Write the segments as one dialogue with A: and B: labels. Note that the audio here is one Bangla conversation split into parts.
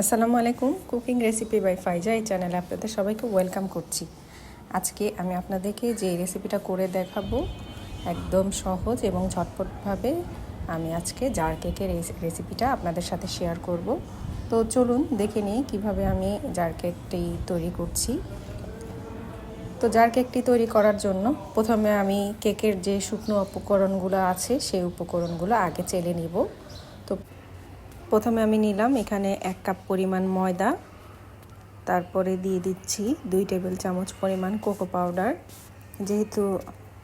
A: আসসালামু আলাইকুম কুকিং রেসিপি বাই ফাইজা এই চ্যানেলে আপনাদের সবাইকে ওয়েলকাম করছি। আজকে আমি আপনাদেরকে যে রেসিপিটা করে দেখাবো, একদম সহজ এবং ঝটপটভাবে আমি আজকে জার কেকের রেসিপিটা আপনাদের সাথে শেয়ার করব। তো চলুন দেখে নিই কীভাবে আমি জার কেকটি তৈরি করছি। তো জার কেকটি তৈরি করার জন্য প্রথমে আমি কেকের যে শুকনো উপকরণগুলো আছে, সেই উপকরণগুলো আগে চেলে নিব। প্রথমে আমি নিলাম এখানে এক কাপ পরিমাণ ময়দা। তারপরে দিয়ে দিচ্ছি দুই টেবিল চামচ পরিমাণ কোকো পাউডার। যেহেতু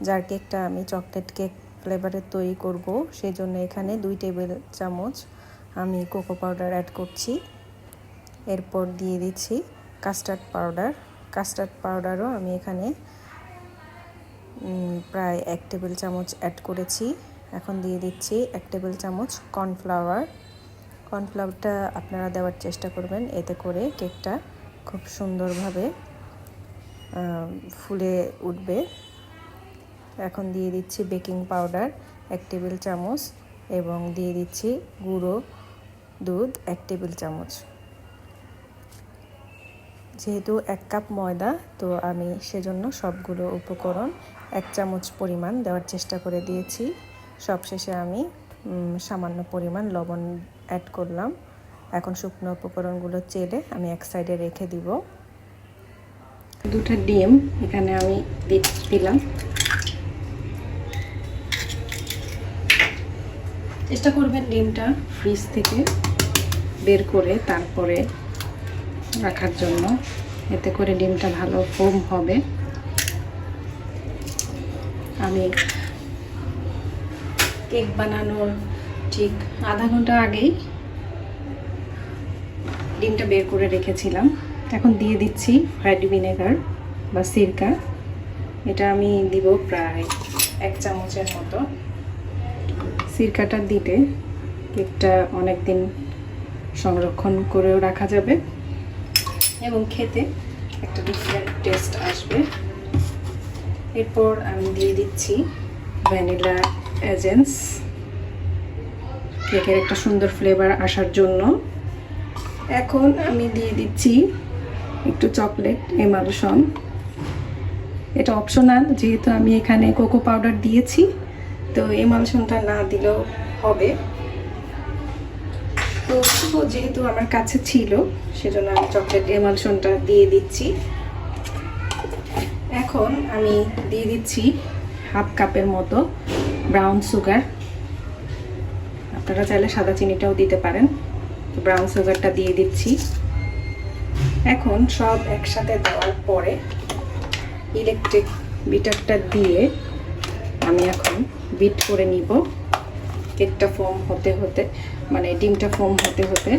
A: যার কেকটা আমি চকলেট কেক ফ্লেভারের তৈরি করব সেই জন্য এখানে দুই টেবিল চামচ আমি কোকো পাউডার অ্যাড করছি। এরপর দিয়ে দিচ্ছি কাস্টার্ড পাউডার। কাস্টার্ড পাউডারও আমি এখানে প্রায় এক টেবিল চামচ অ্যাড করেছি। এখন দিয়ে দিচ্ছি এক টেবিল চামচ কর্নফ্লাওয়ার। কর্নফ্লাওয়ারটা আপনারা দেওয়ার চেষ্টা করবেন। এতে করে কেকটা খুব সুন্দরভাবে ফুলে উঠবে। এখন দিয়ে দিচ্ছি বেকিং পাউডার, এক টেবিল চামচ, এবং দিয়ে দিচ্ছি গুঁড়ো দুধ, এক টেবিল চামচ। যেহেতু এক কাপ ময়দা, তো আমি সেজন্য সবগুলো উপকরণ এক চামচ পরিমাণ দেওয়ার চেষ্টা করে দিয়েছি। সবশেষে আমি সামান্য পরিমাণ লবণ অ্যাড করলাম। এখন শুকনো উপকরণগুলো চেলে আমি এক সাইডে রেখে দিব। দুটো ডিম এখানে আমি দিলাম। চেষ্টা করবেন ডিমটা ফ্রিজ থেকে বের করে তারপরে রাখার জন্য। এতে করে ডিমটা ভালো ফোম হবে। আমি কেক বানানোর ঠিক আধা ঘণ্টা আগেই ডিমটা বের করে রেখেছিলাম। এখন দিয়ে দিচ্ছি হোয়াইট ভিনেগার বা সিরকা। এটা আমি দিব প্রায় এক চামচের মতো। সিরকাটা দিলে কেকটা অনেক দিন সংরক্ষণ করেও রাখা যাবে এবং খেতে একটা ডিফারেন্ট টেস্ট আসবে। এরপর আমি দিয়ে দিচ্ছি ভ্যানিলা এজেন্স কেকের একটা সুন্দর ফ্লেভার আসার জন্য। এখন আমি দিয়ে দিচ্ছি একটু চকলেট এমালসন এটা অপশনাল যেহেতু আমি এখানে কোকো পাউডার দিয়েছি, তো এমালসনটা না দিলেও হবে। তো যেহেতু আমার কাছে ছিল, সেজন্য আমি চকলেট এমালসনটা দিয়ে দিচ্ছি। এখন আমি দিয়ে দিচ্ছি হাফ কাপের মতো ব্রাউন সুগার আপনারা চাইলে সাদা চিনিটাও দিতে পারেন। তো ব্রাউন সুগারটা দিয়ে দিচ্ছি। এখন সব একসাথে দেওয়ার পরে ইলেকট্রিক বিটারটা দিয়ে আমি এখন বিট করে নিব। কেকটা ফোম হতে হতে মানে ডিমটা ফোম হতে হতে।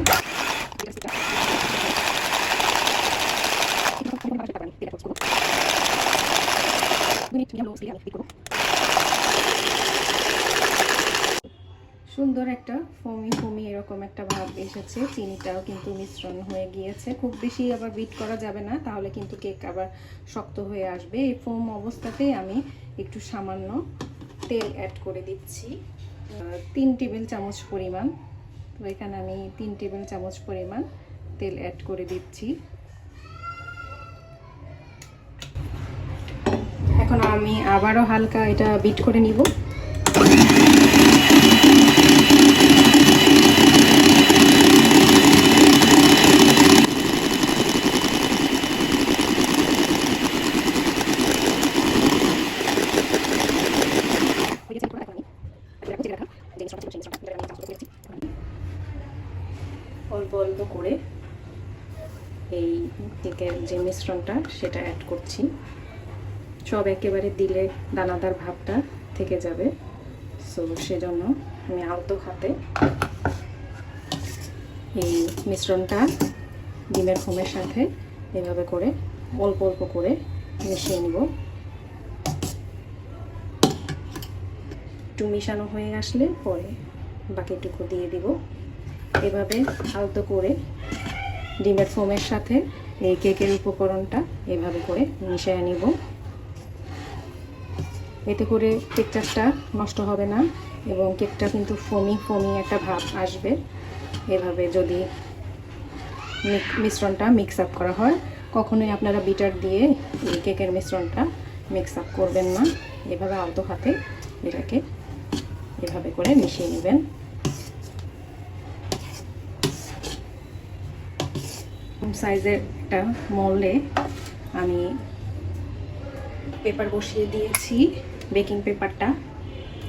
A: সুন্দর একটা ফমি ফমি এরকম একটা ভাব এসেছে। চিনিটাও কিন্তু মিশ্রণ হয়ে গিয়েছে। খুব বেশি আবার বিট করা যাবে না, তাহলে কিন্তু কেক আবার শক্ত হয়ে আসবে। এই ফোম অবস্থাতেই আমি একটু সামান্য তেল অ্যাড করে দিচ্ছি। তিন টেবিল চামচ পরিমাণ। তো এখানে আমি তিন টেবিল চামচ পরিমাণ তেল অ্যাড করে দিচ্ছি। এখন আমি আবারও হালকা এটা বিট করে নিব। অল্প অল্প করে এই কেকের যে মিশ্রণটা, সেটা অ্যাড করছি। সব একেবারে দিলে দানাদার ভাবটা থেকে যাবে। সো সেজন্য আমি আলতো হাতে এই মিশ্রণটা ডিমের ফোমের সাথে এভাবে করে অল্প অল্প করে মিশিয়ে নিব। একটু মিশানো হয়ে আসলে পরে বাকিটুকু দিয়ে দিব। এভাবে আলতো করে ডিমের ফোমের সাথে এই কেকের উপকরণটা এভাবে করে মিশিয়ে নিব। এতে করে টেক্সচারটা নষ্ট হবে না এবং কেকটা কিন্তু ফোমি ফোমি একটা ভাব আসবে। এভাবে যদি মিশ্রণটা মিক্স আপ করা হয়, কখনোই আপনারা বিটার দিয়ে এই কেকের মিশ্রণটা মিক্স আপ করবেন না। এভাবে আলতো হাতে এটাকে এভাবে করে মিশিয়ে নেবেন। সাইজের একটা মলে আমি পেপার বসিয়ে দিয়েছি, বেকিং পেপারটা।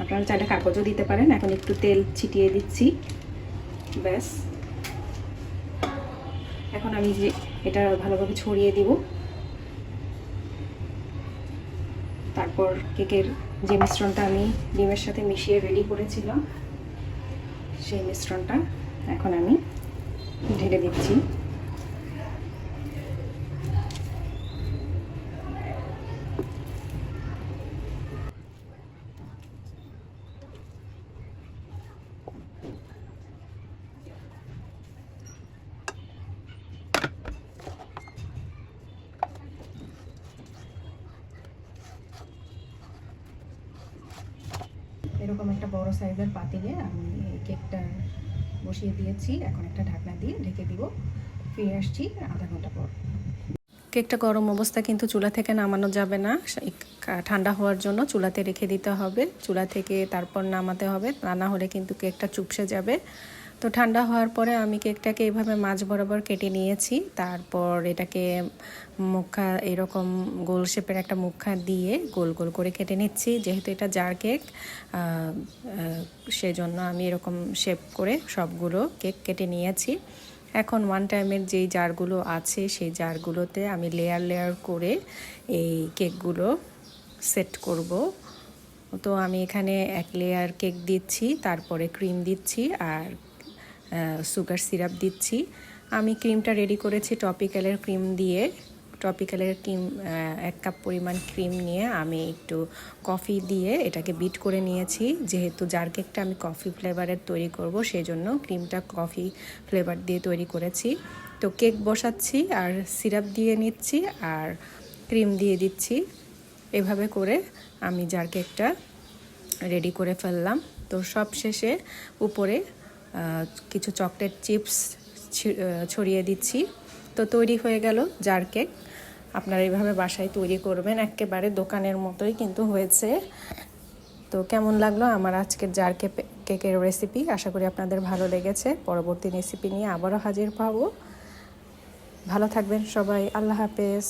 A: আপনারা চাইলে কাগজও দিতে পারেন, এখন একটু তেল ছিটিয়ে দিচ্ছি। ব্যাস। এখন আমি যে এটা ভালোভাবে ছড়িয়ে দিব। তারপর কেকের যে মিশ্রণটা আমি ডিমের সাথে মিশিয়ে রেডি করেছিলাম সেই মিশ্রণটা এখন আমি ঢেলে দিচ্ছি। এরকম একটা বড় সাইজের পাতিলে আমি এই কেকটা বসিয়ে দিয়েছি। এখন একটা ঢাকনা দিয়ে ঢেকে দিব। ফিরে আসছি আধা ঘণ্টা পর। কেকটা গরম অবস্থা কিন্তু চুলা থেকে নামানো যাবে না। ঠান্ডা হওয়ার জন্য চুলাতে রেখে দিতে হবে। চুলা থেকে তারপর নামাতে হবে। তা না হলে কিন্তু কেকটা চুপসে যাবে। তো ঠান্ডা হওয়ার পরে আমি কেকটাকে এইভাবে মাছ বরাবর কেটে নিয়েছি। তারপর এটাকে মুখা, এরকম গোল শেপের একটা মুখা দিয়ে গোল গোল করে কেটে নিচ্ছি। যেহেতু এটা জার কেক সেজন্য আমি এরকম শেপ করে সবগুলো কেক কেটে নিয়েছি। এখন ওয়ান টাইমের যেই জারগুলো আছে, সেই জারগুলোতে আমি লেয়ার লেয়ার করে এই কেকগুলো সেট করব। তো আমি এখানে এক লেয়ার কেক দিচ্ছি, তারপরে ক্রিম দিচ্ছি আর সুগার সিরাপ দিচ্ছি। আমি ক্রিমটা রেডি করেছি টপিক্যালের ক্রিম দিয়ে। টপিক্যালের ক্রিম এক কাপ পরিমাণ ক্রিম নিয়ে আমি একটু কফি দিয়ে এটাকে বিট করে নিয়েছি। যেহেতু জার কেকটা আমি কফি ফ্লেভারের তৈরি করব সেই জন্য ক্রিমটা কফি ফ্লেভার দিয়ে তৈরি করেছি। তো কেক বসাচ্ছি, আর সিরাপ দিয়ে নিচ্ছি, আর ক্রিম দিয়ে দিচ্ছি। এভাবে করে আমি জার কেকটা রেডি করে ফেললাম। তো সব শেষে উপরে কিছু চকলেট চিপস ছড়িয়ে দিচ্ছি। তো তৈরি হয়ে গেল জার কেক। আপনারা এইভাবে বাসায় তৈরি করবেন, একেবারে দোকানের মতোই কিন্তু হয়েছে। তো কেমন লাগল আমার আজকের জার কেকের রেসিপি আশা করি আপনাদের ভালো লেগেছে। পরবর্তী রেসিপি নিয়ে আবারও হাজির পাবো। ভালো থাকবেন সবাই। আল্লাহ হাফেজ।